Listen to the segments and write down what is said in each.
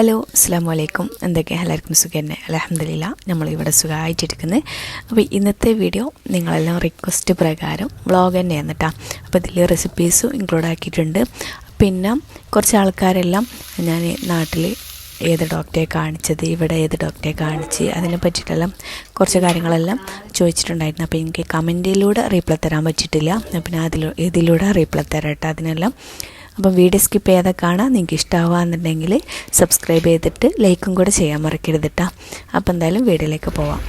Hello അസ്സാം വലൈക്കും എന്തൊക്കെ എല്ലാവർക്കും സുഖം തന്നെ അലഹമില്ല നമ്മളിവിടെ സുഖമായിട്ടിരിക്കുന്നത് അപ്പോൾ ഇന്നത്തെ വീഡിയോ നിങ്ങളെല്ലാം റിക്വസ്റ്റ് പ്രകാരം വ്ളോഗ് തന്നെയാണ് കേട്ടോ അപ്പോൾ ഇതിൽ റെസിപ്പീസും ഇൻക്ലൂഡ് ആക്കിയിട്ടുണ്ട്. പിന്നെ കുറച്ച് ആൾക്കാരെല്ലാം ഞാൻ നാട്ടിൽ ഏത് ഡോക്ടറെ കാണിച്ചത് ഇവിടെ ഏത് ഡോക്ടറെ കാണിച്ച് അതിനെ പറ്റിയിട്ടെല്ലാം കുറച്ച് കാര്യങ്ങളെല്ലാം ചോദിച്ചിട്ടുണ്ടായിരുന്നു. അപ്പോൾ എനിക്ക് കമന്റിലൂടെ റീപ്ലൈ തരാൻ പറ്റിയിട്ടില്ല. പിന്നെ അതിൽ ഇതിലൂടെ റീപ്ലൈ തരാം കേട്ടോ അതിനെല്ലാം അപ്പം വീഡിയോ സ്കിപ്പ് ചെയ്യാതെ കാണാം നിങ്ങൾക്ക് ഇഷ്ടമാവുകയെന്നുണ്ടെങ്കിൽ സബ്സ്ക്രൈബ് ചെയ്തിട്ട് ലൈക്കും കൂടെ ചെയ്യാൻ മറക്കരുത് കേട്ടോ. അപ്പോൾ എന്തായാലും വീഡിയോയിലേക്ക് പോവാം.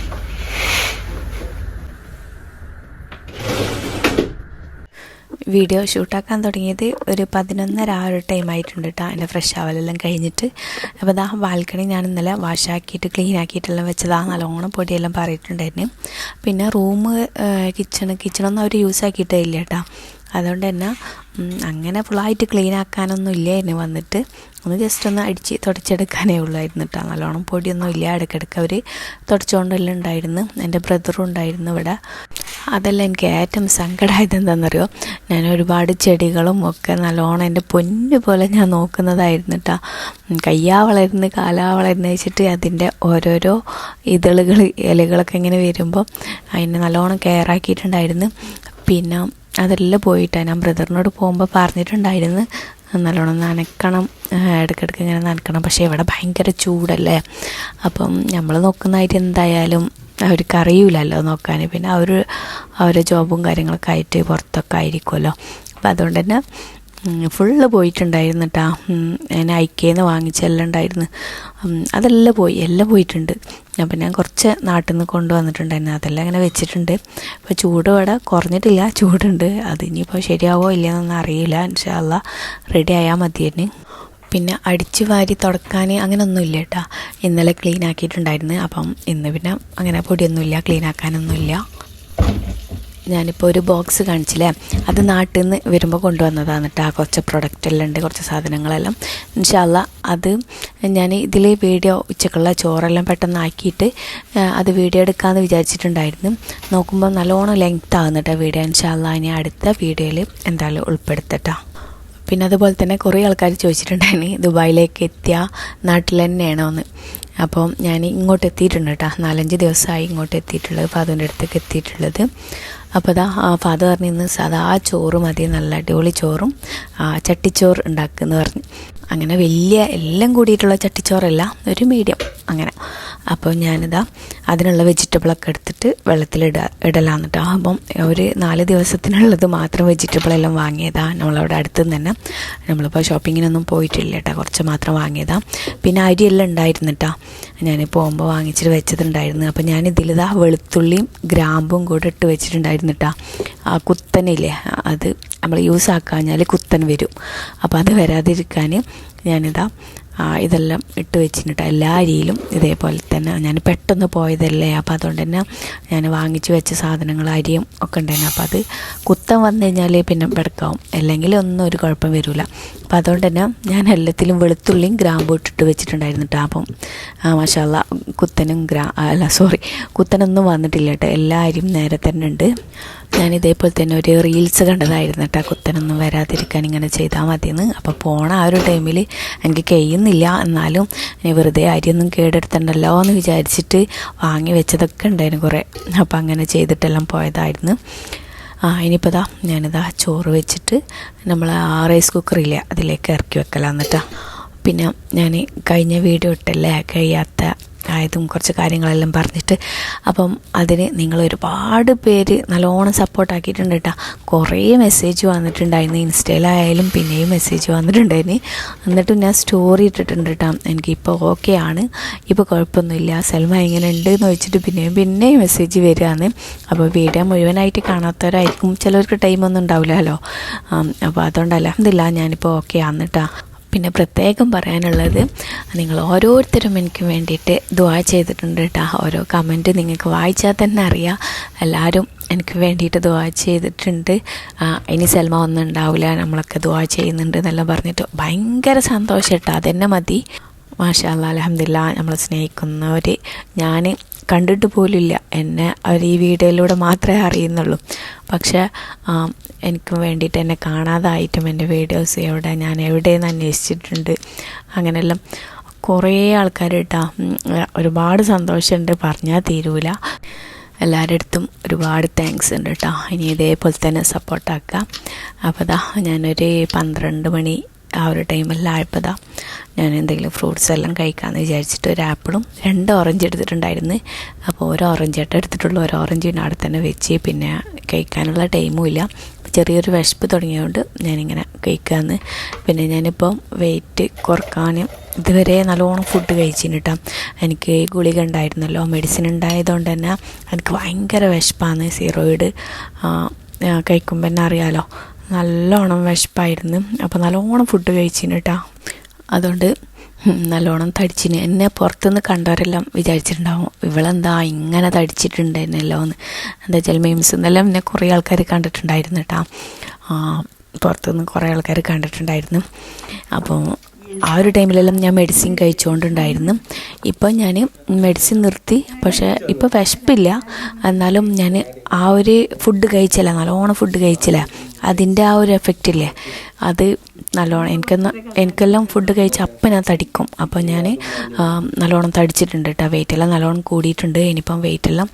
വീഡിയോ ഷൂട്ടാക്കാൻ തുടങ്ങിയത് ഒരു പതിനൊന്നര ആ ഒരു ടൈം ആയിട്ടുണ്ട് കേട്ടോ. എന്റെ ഫ്രഷ് ആവലെല്ലാം കഴിഞ്ഞിട്ട്. അപ്പോൾ അതാ ബാൽക്കണി ഞാൻ ഇന്നലെ വാഷാക്കിയിട്ട് ക്ലീൻ ആക്കിയിട്ടെല്ലാം വെച്ചതാ. നല്ലോണം പൊടിയെല്ലാം പറഞ്ഞിട്ടുണ്ടായിരുന്നു പിന്നെ റൂം കിച്ചൺ കിച്ചണൊന്നും അവർ യൂസ് ആക്കിയിട്ടേ ഇല്ല കേട്ടോ. അതുകൊണ്ട് തന്നെ അങ്ങനെ ഫുള്ളായിട്ട് ക്ലീൻ ആക്കാനൊന്നും ഇല്ലായിരുന്നു. വന്നിട്ട് ഒന്ന് ജസ്റ്റ് ഒന്ന് അടിച്ച് തുടച്ചെടുക്കാനേ ഉള്ളായിരുന്നു കേട്ടോ നല്ലോണം പൊടിയൊന്നും ഇല്ല. ഇടയ്ക്കിടയ്ക്ക് അവർ തുടച്ചുകൊണ്ടെല്ലാം ഉണ്ടായിരുന്നു. എന്റെ ബ്രദറും ഉണ്ടായിരുന്നു ഇവിടെ. അതെല്ലാം എനിക്ക് ഏറ്റവും സങ്കടമായത് എന്താണെന്നറിയോ ഞാൻ ഒരുപാട് ചെടികളും ഒക്കെ നല്ലോണം എന്റെ പൊന്നു പോലെ ഞാൻ നോക്കുന്നതായിരുന്നു കേട്ടോ കയ്യാ വളരുന്നു കാലാ വളരുന്നു വെച്ചിട്ട് അതിന്റെ ഓരോരോ ഇതളുകൾ ഇലകളൊക്കെ ഇങ്ങനെ വരുമ്പോൾ അതിനെ നല്ലോണം കെയർ ആക്കിയിട്ടുണ്ടായിരുന്നു. പിന്നെ അതെല്ലാം പോയിട്ടാണ് ഞാൻ ബ്രദറിനോട് പോകുമ്പോൾ പറഞ്ഞിട്ടുണ്ടായിരുന്നു നല്ലോണം നനക്കണം ഇടയ്ക്കിടയ്ക്ക് ഇങ്ങനെ നനക്കണം പക്ഷേ ഇവിടെ ഭയങ്കര ചൂടല്ലേ? അപ്പം നമ്മൾ നോക്കുന്നതായിട്ട് എന്തായാലും അവർക്ക് അറിയില്ലല്ലോ നോക്കാൻ പിന്നെ അവർ അവരെ ജോബും കാര്യങ്ങളൊക്കെ ആയിട്ട് പുറത്തൊക്കെ ആയിരിക്കുമല്ലോ. അപ്പം അതുകൊണ്ട് തന്നെ ഫുള്ള് പോയിട്ടുണ്ടായിരുന്നു കേട്ടോ ഞാൻ ഐക്കേന്ന് വാങ്ങിച്ചെല്ലാം ഉണ്ടായിരുന്നു. അതെല്ലാം പോയി എല്ലാം പോയിട്ടുണ്ട്. അപ്പം ഞാൻ കുറച്ച് നാട്ടിൽ നിന്ന് കൊണ്ടുവന്നിട്ടുണ്ടായിരുന്നു അതെല്ലാം അങ്ങനെ വെച്ചിട്ടുണ്ട്. അപ്പോൾ ചൂട് ഇവിടെ കുറഞ്ഞിട്ടില്ല ചൂടുണ്ട്. അത് ഇനിയിപ്പോൾ ശരിയാവോ ഇല്ലയെന്നൊന്നും അറിയില്ല. ഇൻഷാല്ല റെഡി ആയാൽ മതി തന്നെ പിന്നെ അടിച്ചു വാരി തുടക്കാൻ അങ്ങനെയൊന്നും ഇല്ല കേട്ടോ. ഇന്നലെ ക്ലീൻ ആക്കിയിട്ടുണ്ടായിരുന്നു. അപ്പം ഇന്ന് പിന്നെ അങ്ങനെ പൊടിയൊന്നുമില്ല ക്ലീൻ ആക്കാനൊന്നുമില്ല. ഞാനിപ്പോൾ ഒരു ബോക്സ് കാണിച്ചില്ലേ? അത് നാട്ടിൽ നിന്ന് വരുമ്പോൾ കൊണ്ടുവന്നതാണ് കേട്ടോ കുറച്ച് പ്രൊഡക്റ്റ് എല്ലാം ഉണ്ട് കുറച്ച് സാധനങ്ങളെല്ലാം. ഇൻഷാല്ല അത് ഞാൻ ഇതിൽ വീഡിയോ ഉച്ചക്കുള്ള ചോറെല്ലാം പെട്ടെന്ന് ആക്കിയിട്ട് അത് വീഡിയോ എടുക്കാമെന്ന് വിചാരിച്ചിട്ടുണ്ടായിരുന്നു. നോക്കുമ്പോൾ നല്ലോണം ലെങ്ത് ആകുന്നുട്ടോ വീഡിയോ. ഇൻഷാല്ല ഇനി അടുത്ത വീഡിയോയിൽ എന്തായാലും ഉൾപ്പെടുത്തട്ടോ പിന്നെ അതുപോലെ തന്നെ കുറേ ആൾക്കാർ ചോദിച്ചിട്ടുണ്ടായിരുന്നു ദുബായിലേക്ക് എത്തിയ നാട്ടിൽ തന്നെയാണോ എന്ന് അപ്പോൾ ഞാൻ ഇങ്ങോട്ട് എത്തിയിട്ടുണ്ട് കേട്ടോ നാലഞ്ച് ദിവസമായി ഇങ്ങോട്ട് എത്തിയിട്ടുള്ളത് അതിന്റെ അടുത്തേക്ക് എത്തിയിട്ടുള്ളത്. അപ്പോൾ അതാ ഫാദർ പറഞ്ഞു ഇന്ന് സാധാ ചോറ് മതി നല്ല അടിപൊളി ചോറും ചട്ടിച്ചോറ് ഉണ്ടാക്കുമെന്ന് പറഞ്ഞു. അങ്ങനെ വലിയ എല്ലാം കൂടിയിട്ടുള്ള ചട്ടിച്ചോറല്ല ഒരു മീഡിയം അങ്ങനെ. അപ്പോൾ ഞാനിതാ അതിനുള്ള വെജിറ്റബിളൊക്കെ എടുത്തിട്ട് വെള്ളത്തിലിടുക ഇടലാന്ന് കേട്ടോ അപ്പം ഒരു നാല് ദിവസത്തിനുള്ളത് മാത്രം വെജിറ്റബിളെല്ലാം വാങ്ങിയതാണ് വാങ്ങിയതാ നമ്മളവിടെ അടുത്ത് തന്നെ. നമ്മളിപ്പോൾ ഷോപ്പിങ്ങിനൊന്നും പോയിട്ടില്ല കേട്ടോ കുറച്ച് മാത്രം വാങ്ങിയതാണ് പിന്നെ അരിയെല്ലാം ഉണ്ടായിരുന്നു കേട്ടോ ഞാൻ പോകുമ്പോൾ വാങ്ങിച്ചിട്ട് വെച്ചിട്ടുണ്ടായിരുന്നു അപ്പോൾ ഞാൻ ഇതിലിതാ വെളുത്തുള്ളിയും ഗ്രാമ്പും കൂടെ ഇട്ട് വെച്ചിട്ടുണ്ടായിരുന്നു കേട്ടോ ആ കുത്തനില്ലേ അത് നമ്മൾ യൂസ് ആക്കാഞ്ഞാൽ കുത്തൻ വരും. അപ്പോൾ അത് വരാതിരിക്കാൻ ഞാനിതാ ഇതെല്ലാം ഇട്ട് വെച്ചിട്ട് എല്ലാ അരിയിലും ഇതേപോലെ തന്നെ. ഞാൻ പെട്ടെന്ന് പോയതല്ലേ. അപ്പോൾ അതുകൊണ്ട് തന്നെ ഞാൻ വാങ്ങിച്ച് വെച്ച സാധനങ്ങൾ അരിയും ഒക്കെ ഉണ്ടായിരുന്നു. അപ്പോൾ അത് കുത്തം വന്നു കഴിഞ്ഞാൽ പിന്നെ പെടുക്കാവും. അല്ലെങ്കിൽ ഒന്നും ഒരു കുഴപ്പം വരില്ല. അപ്പോൾ അതുകൊണ്ട് തന്നെ ഞാൻ എല്ലാത്തിലും വെളുത്തുള്ളിയും ഗ്രാമ്പും ഇട്ടിട്ട് വെച്ചിട്ടുണ്ടായിരുന്നു കേട്ടോ. അപ്പം മഷാല്ല കുത്തനും ഗ്രാ അല്ല സോറി കുത്തനൊന്നും വന്നിട്ടില്ല കേട്ടോ. എല്ലാ അരിയും നേരെ തന്നെ ഉണ്ട്. ഞാൻ ഇതേപോലെ തന്നെ ഒരു റീൽസ് കണ്ടതായിരുന്നു കേട്ടോ കുത്തനൊന്നും വരാതിരിക്കാൻ ഇങ്ങനെ ചെയ്താൽ മതിയെന്ന്. അപ്പോൾ പോണ ആ ഒരു ടൈമിൽ എനിക്ക് കഴിയുന്നില്ല എന്നാലും വെറുതെ അരിയൊന്നും കേടെടുത്തണ്ടല്ലോ എന്ന് വിചാരിച്ചിട്ട് വാങ്ങി വെച്ചതൊക്കെ ഉണ്ടായിരുന്നു കുറേ. അപ്പോൾ അങ്ങനെ ചെയ്തിട്ടെല്ലാം പോയതായിരുന്നു. ആ ഇനിയിപ്പോൾ ഇതാ ഞാനിതാ ചോറ് വെച്ചിട്ട് നമ്മൾ ആ റൈസ് കുക്കറില്ലേ അതിലേക്ക് ഇറക്കി വെക്കലാന്നിട്ടാ പിന്നെ ഞാൻ കഴിഞ്ഞ വീഡിയോ ഇട്ടല്ലേ? കഴിയാത്ത ആയതും കുറച്ച് കാര്യങ്ങളെല്ലാം പറഞ്ഞിട്ട്. അപ്പം അതിന് നിങ്ങൾ ഒരുപാട് പേര് നല്ലോണം സപ്പോർട്ടാക്കിയിട്ടുണ്ട് കേട്ടോ കുറേ മെസ്സേജ് വന്നിട്ടുണ്ടായിരുന്നു. ഇൻസ്റ്റയിലായാലും പിന്നെയും മെസ്സേജ് വന്നിട്ടുണ്ടായിരുന്നു. എന്നിട്ടും ഞാൻ സ്റ്റോറി ഇട്ടിട്ടുണ്ട് കേട്ടോ എനിക്കിപ്പോൾ ഓക്കെ ആണ്. ഇപ്പോൾ കുഴപ്പമൊന്നുമില്ല സൽമ എങ്ങനെ ഉണ്ട് എന്ന് വെച്ചിട്ട് പിന്നെയും പിന്നെയും മെസ്സേജ് വരികയാണ് അപ്പോൾ വീഡിയോ മുഴുവനായിട്ട് കാണാത്തവരായിരിക്കും. ചിലർക്ക് ടൈമൊന്നും ഉണ്ടാവില്ലല്ലോ. അപ്പോൾ അതുകൊണ്ട് എന്തില്ല ഞാനിപ്പോൾ ഓക്കെ ആണ് കേട്ടോ പിന്നെ പ്രത്യേകം പറയാനുള്ളത് നിങ്ങൾ ഓരോരുത്തരും എനിക്ക് വേണ്ടിയിട്ട് ദുവാ ചെയ്തിട്ടുണ്ട് കേട്ടോ. ഓരോ കമന്റ് നിങ്ങൾക്ക് വായിച്ചാൽ തന്നെ അറിയാം. എല്ലാവരും എനിക്ക് വേണ്ടിയിട്ട് ദുവാ ചെയ്തിട്ടുണ്ട്. ഇനി സൽമ ഒന്നും ഉണ്ടാവില്ല നമ്മളൊക്കെ ദുവാ ചെയ്യുന്നുണ്ട് എന്നെല്ലാം പറഞ്ഞിട്ട് ഭയങ്കര സന്തോഷം കേട്ടോ. അതെന്നെ മതി. മാഷാ അലഹമില്ല നമ്മളെ സ്നേഹിക്കുന്നവർ ഞാൻ കണ്ടിട്ട് പോലില്ല എന്നെ അവർ ഈ വീഡിയോയിലൂടെ മാത്രമേ അറിയുന്നുള്ളൂ. പക്ഷേ എനിക്ക് വേണ്ടിയിട്ട് എന്നെ കാണാതായിട്ടും എന്റെ വീഡിയോസ് എവിടെ ഞാൻ എവിടെയെന്ന് അന്വേഷിച്ചിട്ടുണ്ട്. അങ്ങനെയെല്ലാം കുറേ ആൾക്കാർ കേട്ടാ ഒരുപാട് സന്തോഷമുണ്ട്. പറഞ്ഞാൽ തീരൂല. എല്ലാവരുടെ അടുത്തും ഒരുപാട് താങ്ക്സ് ഉണ്ട് കേട്ടോ ഇനി ഇതേപോലെ തന്നെ സപ്പോർട്ടാക്കുക അപ്പോൾ ദാ ഞാനൊരു പന്ത്രണ്ട് മണി ആ ഒരു ടൈമിലായപ്പോൾ ദാ ഞാൻ എന്തെങ്കിലും ഫ്രൂട്ട്സ് എല്ലാം കഴിക്കാമെന്ന് വിചാരിച്ചിട്ട് ഒരു ആപ്പിളും രണ്ട് ഓറഞ്ച് എടുത്തിട്ടുണ്ടായിരുന്നു. അപ്പോൾ ഒരു ഓറഞ്ച് ആയിട്ട് എടുത്തിട്ടുള്ളൂ. ഒരു ഓറഞ്ച് അവിടെ തന്നെ വെച്ച് പിന്നെ കഴിക്കാനുള്ള ടൈമും ഇല്ല. ചെറിയൊരു വിശപ്പ് തുടങ്ങിയതുകൊണ്ട് ഞാനിങ്ങനെ കഴിക്കാമെന്ന് പിന്നെ ഞാനിപ്പം വെയിറ്റ് കുറക്കാനും ഇതുവരെ നല്ലോണം ഫുഡ് കഴിച്ചിന് കേട്ടോ എനിക്ക് ഗുളിക ഉണ്ടായിരുന്നല്ലോ. മെഡിസിൻ ഉണ്ടായതുകൊണ്ട് തന്നെ എനിക്ക് ഭയങ്കര വിശപ്പാണ് സീറോയിഡ് കഴിക്കുമ്പോൾ തന്നെ അറിയാമല്ലോ നല്ലോണം വിശപ്പായിരുന്നു. അപ്പോൾ നല്ലോണം ഫുഡ് കഴിച്ചിന് കേട്ടോ അതുകൊണ്ട് നല്ലോണം തടിച്ചിന്. എന്നെ പുറത്തുനിന്ന് കണ്ടവരെല്ലാം വിചാരിച്ചിട്ടുണ്ടാവും ഇവളെന്താ ഇങ്ങനെ തടിച്ചിട്ടുണ്ട് തടിച്ചിട്ടുണ്ടായിരുന്നല്ലോ എന്ന് എന്താ വെച്ചാൽ മീംസ് എന്നെല്ലാം എന്നെ കുറേ ആൾക്കാർ കണ്ടിട്ടുണ്ടായിരുന്നു കേട്ടോ. പുറത്തുനിന്ന് കുറേ ആൾക്കാർ കണ്ടിട്ടുണ്ടായിരുന്നു. അപ്പോൾ ആ ഒരു ടൈമിലെല്ലാം ഞാൻ മെഡിസിൻ കഴിച്ചുകൊണ്ടുണ്ടായിരുന്നു ഇപ്പം ഞാൻ മെഡിസിൻ നിർത്തി പക്ഷേ ഇപ്പോൾ വിശപ്പില്ല. എന്നാലും ഞാൻ ആ ഒരു ഫുഡ് കഴിച്ചില്ല നല്ലോണം ഫുഡ് കഴിച്ചില്ല. അതിന്റെ ആ ഒരു എഫക്റ്റ് ഇല്ലേ? അത് നല്ലോണം എനിക്കെന്ന എനിക്കെല്ലാം ഫുഡ് കഴിച്ച അപ്പം ഞാൻ തടിക്കും. അപ്പോൾ ഞാൻ നല്ലോണം തടിച്ചിട്ടുണ്ട് കേട്ടോ വെയിറ്റെല്ലാം നല്ലോണം കൂടിയിട്ടുണ്ട്. ഇനിയിപ്പം വെയിറ്റെല്ലാം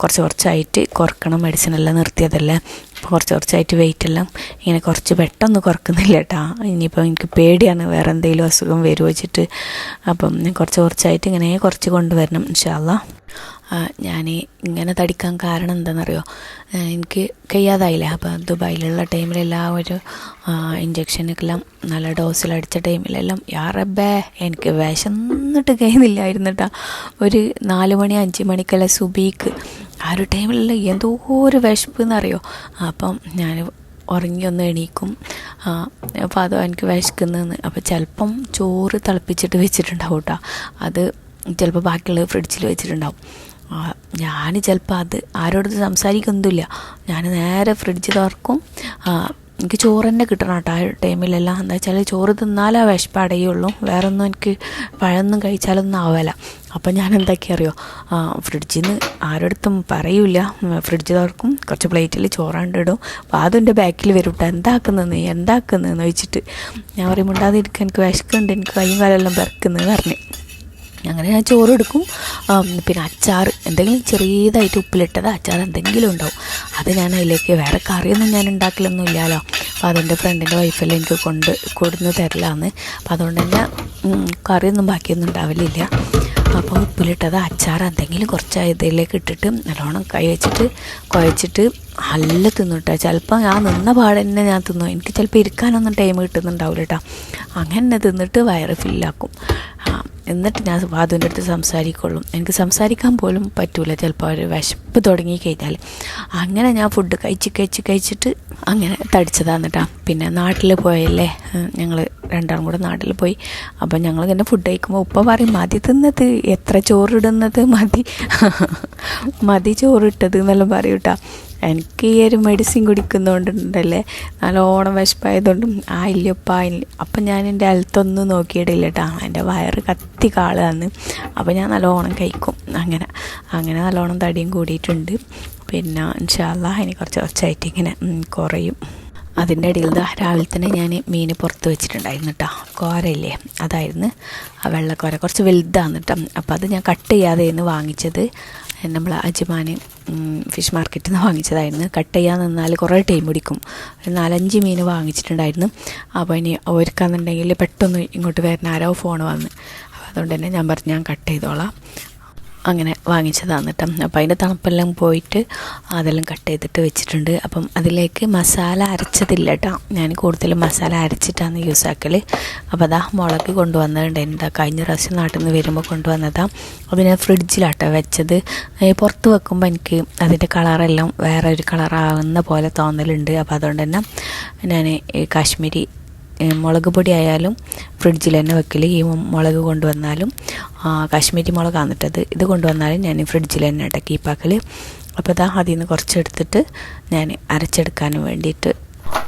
കുറച്ച് കുറച്ചായിട്ട് കുറക്കണം. മെഡിസിൻ എല്ലാം നിർത്തിയതല്ലേ. അപ്പോൾ കുറച്ച് കുറച്ചായിട്ട് വെയിറ്റ് എല്ലാം ഇങ്ങനെ കുറച്ച് പെട്ടെന്ന് കുറക്കുന്നില്ല കേട്ടോ ഇനിയിപ്പോൾ എനിക്ക് പേടിയാണ്. വേറെ എന്തെങ്കിലും അസുഖം വരുമോ വെച്ചിട്ട്. അപ്പം ഞാൻ കുറച്ച് കുറച്ചായിട്ട് ഇങ്ങനെ കുറച്ച് കൊണ്ടുവരണം. ഇൻഷാല്ല ഞാൻ ഇങ്ങനെ തടിക്കാൻ കാരണം എന്താണെന്നറിയോ? എനിക്ക് കഴിയാതായില്ലേ? അപ്പോൾ ദുബായിലുള്ള ടൈമിലെല്ലാം ഒരു ഇഞ്ചക്ഷനൊക്കെല്ലാം നല്ല ഡോസിൽ അടിച്ച ടൈമിലെല്ലാം യാ എനിക്ക് വിശന്നിട്ട് കഴിയുന്നില്ലായിരുന്നു കേട്ടോ ഒരു നാല് മണി അഞ്ച് മണിക്കല്ല സുബീക്ക്. ആ ഒരു ടൈമിലെല്ലാം എന്തോ ഒരു വിശപ്പ് എന്നറിയോ അപ്പം ഞാൻ ഉറങ്ങി ഒന്ന് എണീക്കും അപ്പോൾ അതോ എനിക്ക് വിശക്കുന്നതെന്ന്. അപ്പോൾ ചിലപ്പം ചോറ് തിളപ്പിച്ചിട്ട് വെച്ചിട്ടുണ്ടാവും കേട്ടോ അത് ചിലപ്പോൾ ബാക്കിയുള്ളത് ഫ്രിഡ്ജിൽ വെച്ചിട്ടുണ്ടാവും. ഞാൻ ചിലപ്പോൾ അത് ആരോടത് സംസാരിക്കൊന്നുമില്ല. ഞാൻ നേരെ ഫ്രിഡ്ജ് തുറക്കും എനിക്ക് ചോറ് തന്നെ കിട്ടണം കേട്ടോ ആ ടൈമിലെല്ലാം. എന്താ വെച്ചാൽ ചോറ് തിന്നാലേ വിശപ്പ് അടയുള്ളൂ. വേറെ ഒന്നും എനിക്ക് പഴമൊന്നും കഴിച്ചാലൊന്നും ആവില്ല അപ്പം ഞാൻ എന്താക്കി അറിയോ ഫ്രിഡ്ജിൽ നിന്ന് ആരോടത്തും പറയൂല ഫ്രിഡ്ജ് തുറക്കും കുറച്ച് പ്ലേറ്റിൽ ചോറാണ്ട് ഇടും. അപ്പോൾ അതിന്റെ ബാക്കിൽ വരും കേട്ടോ എന്താക്കുന്നതെന്ന് എന്താക്കുന്നതെന്ന് വെച്ചിട്ട് ഞാൻ പറയുമ്പോൾ ഉണ്ടാകുന്നിരിക്കും എനിക്ക് വിശക്കുന്നുണ്ട് എനിക്ക് കൈയും കാലെല്ലാം പിറക്കുന്നതെന്ന് പറഞ്ഞു. അങ്ങനെ ഞാൻ ചോറ് എടുക്കും പിന്നെ അച്ചാർ എന്തെങ്കിലും ചെറിയതായിട്ട് ഉപ്പിലിട്ടത് അച്ചാർ എന്തെങ്കിലും ഉണ്ടാവും. അത് ഞാൻ അതിലേക്ക് വേറെ കറിയൊന്നും ഞാൻ ഉണ്ടാക്കലൊന്നും ഇല്ലല്ലോ അപ്പോൾ അതെന്റെ ഫ്രണ്ടിന്റെ വൈഫെല്ലാം എനിക്ക് കൊണ്ട് കൊടുന്ന് തരലാന്ന്. അപ്പോൾ അതുകൊണ്ട് തന്നെ കറിയൊന്നും ബാക്കിയൊന്നും ഉണ്ടാവലില്ല. അപ്പോൾ ഉപ്പിലിട്ടത് അച്ചാർ എന്തെങ്കിലും കുറച്ച് ഇതിലേക്ക് ഇട്ടിട്ട് നല്ലോണം കൈ വെച്ചിട്ട് കുഴച്ചിട്ട് നല്ല തിന്നു ചിലപ്പോൾ ഞാൻ നിന്ന പാടെ തന്നെ ഞാൻ തിന്നു. എനിക്ക് ചിലപ്പോൾ ഇരിക്കാനൊന്നും ടൈം കിട്ടുന്നുണ്ടാവില്ല കേട്ടോ അങ്ങനെ തിന്നിട്ട് വയറ് ഫില്ലാക്കും എന്നിട്ട് ഞാൻ വാതുവിന്റെ അടുത്ത് സംസാരിക്കുള്ളൂ. എനിക്ക് സംസാരിക്കാൻ പോലും പറ്റൂല. ചിലപ്പോൾ ഒരു വിശപ്പ് തുടങ്ങി കഴിഞ്ഞാൽ. അങ്ങനെ ഞാൻ ഫുഡ് കഴിച്ച് കഴിച്ച് കഴിച്ചിട്ട് അങ്ങനെ തടിച്ചതാണ് കേട്ടോ. പിന്നെ നാട്ടിൽ പോയല്ലേ? ഞങ്ങൾ രണ്ടാളും കൂടെ നാട്ടിൽ പോയി. അപ്പം ഞങ്ങൾ ഇങ്ങനെ ഫുഡ് കഴിക്കുമ്പോൾ ഉപ്പ പറയും മതി തിന്നത്. എത്ര ചോറിടുന്നത്? മതി. മതി ചോറിട്ടത് എന്നെല്ലാം പറയും കേട്ടോ. എനിക്ക് ഈ ഒരു മെഡിസിൻ കുടിക്കുന്നതുകൊണ്ടുണ്ടല്ലേ നല്ലോണം വിശപ്പായതുകൊണ്ടും ആ ഇല്ലപ്പാ ഇല്ല. അപ്പം ഞാൻ എന്റെ അലത്തൊന്നും നോക്കിയിട്ടില്ല കേട്ടോ. എന്റെ വയറ് കത്തി കാളുകയാണ് അപ്പോൾ ഞാൻ നല്ലോണം കഴിക്കും. അങ്ങനെ അങ്ങനെ നല്ലോണം തടിയും കൂടിയിട്ടുണ്ട്. പിന്നെ ഇൻഷാല്ല അതിന് കുറച്ച് കുറച്ചായിട്ട് ഇങ്ങനെ കുറയും. അതിന്റെ ഇടയിൽ രാവിലെ തന്നെ ഞാൻ മീൻ പുറത്ത് വെച്ചിട്ടുണ്ടായിരുന്നു കേട്ടോ കോരയില്ലേ? അതായിരുന്നു ആ വെള്ളക്കോര. കുറച്ച് വലുതാണ് കേട്ടോ അപ്പോൾ അത് ഞാൻ കട്ട് ചെയ്യാതെയാണ് വാങ്ങിച്ചത്. നമ്മൾ അജ്മാൻ ഫിഷ് മാർക്കറ്റിൽ നിന്ന് വാങ്ങിച്ചതായിരുന്നു. കട്ട് ചെയ്യാൻ നിന്നാൽ കുറേ ടൈം പിടിക്കും. ഒരു നാലഞ്ച് മീൻ വാങ്ങിച്ചിട്ടുണ്ടായിരുന്നു. അപ്പോൾ ഇനി ഒരുക്കാന്നുണ്ടെങ്കിൽ പെട്ടെന്ന് ഇങ്ങോട്ട് വരുന്ന ആരോ ഫോൺ വന്ന്. അതുകൊണ്ട് തന്നെ ഞാൻ പറഞ്ഞു ഞാൻ കട്ട് ചെയ്തോളാം. അങ്ങനെ വാങ്ങിച്ചതാണ് കേട്ടോ അപ്പോൾ അതിന്റെ തണുപ്പെല്ലാം പോയിട്ട് അതെല്ലാം കട്ട് ചെയ്തിട്ട് വെച്ചിട്ടുണ്ട്. അപ്പം അതിലേക്ക് മസാല അരച്ചതില്ല കേട്ടോ ഞാൻ കൂടുതലും മസാല അരച്ചിട്ടാണ് യൂസ് ആക്കൽ അപ്പോൾ അതാ മുളക് കൊണ്ടുവന്നിട്ടുണ്ട് എന്താ കഴിഞ്ഞ പ്രാവശ്യം നാട്ടിൽ നിന്ന് വരുമ്പോൾ കൊണ്ടുവന്നതാണ് അത് ഞാൻ ഫ്രിഡ്ജിലാട്ടോ വെച്ചത്. പുറത്ത് വെക്കുമ്പോൾ എനിക്ക് അതിന്റെ കളറെല്ലാം വേറെ ഒരു കളറാവുന്ന പോലെ തോന്നലുണ്ട്. അപ്പോൾ അതുകൊണ്ട് തന്നെ ഞാൻ കാശ്മീരി മുളക് പൊടി ആയാലും ഫ്രിഡ്ജിൽ തന്നെ വെക്കൽ ഈ മുളക് കൊണ്ടുവന്നാലും കാശ്മീരി മുളകാണ് ഇട്ടത് ഇത് കൊണ്ടുവന്നാലും ഞാൻ ഫ്രിഡ്ജിൽ തന്നെ ഇട്ട കീപ്പാക്കൽ അപ്പോൾ ഇതാ അതിൽ നിന്ന് കുറച്ചെടുത്തിട്ട് ഞാൻ അരച്ചെടുക്കാനും വേണ്ടിയിട്ട്